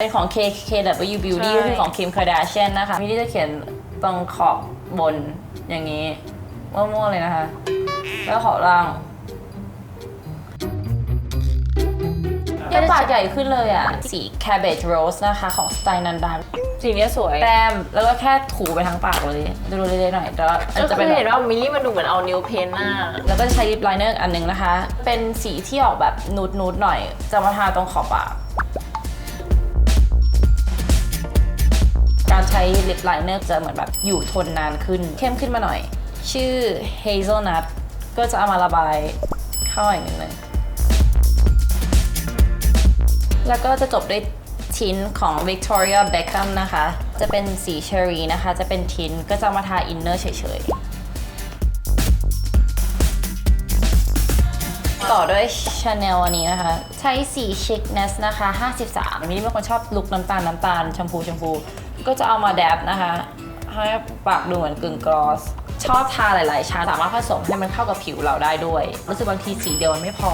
เป็นของ KKW Beauty ใช่ก็คือของ Kim Kardashian นะคะมินี่จะเขียนตรงขอบบนอย่างนี้มั่วๆเลยนะคะ แล้วขอบล่างยังปากใหญ่ขึ้นเลยอะ สี Cabbage Rose นะคะของสไตล์นันดาสีเนี้ยสวย แต้ม แล้วก็แค่ถูไปทั้งปากเลย ดูเล็กๆหน่อยแล้วอันก็จะคืเป็นอแบบเห็นว่ามิลลี่มันดูเหมือนเอานิ้วเพ้นหน้า แล้วก็จะใช้ลิปไลเนอร์อันหนึงนะคะ เป็นสีที่ออกแบบนูดนูดๆหน่อย จะมาทาตรงขอบปาก ลิปไลเนอร์จะเหมือนแบบอยู่ทนนานขึ้น เข้มขึ้นมาหน่อย ชื่อ Hazelnut ก็จะเอามาระบายเข้าอีกนิดนึงแล้วก็จะจบด้วยทินของ Victoria Beckham นะคะ จะเป็นสีเชอรี่นะคะ จะเป็นทินก็จะมาทาอินเนอร์เฉยๆ ต่อด้วย Chanel อันนี้นะคะ ใช้สี Chicness นะคะ 53มินนี่เป็นคนชอบลุคน้ำตาลน้ำตาลชมพูชมพู ก็จะเอามาแดบนะคะ ให้ปากดูเหมือนกึ่งกลอส ชอบทาหลาย ๆชาติสามารถผสมให้มันเข้ากับผิวเราได้ด้วย รู้สึกบางทีสีเดียวมันไม่พอ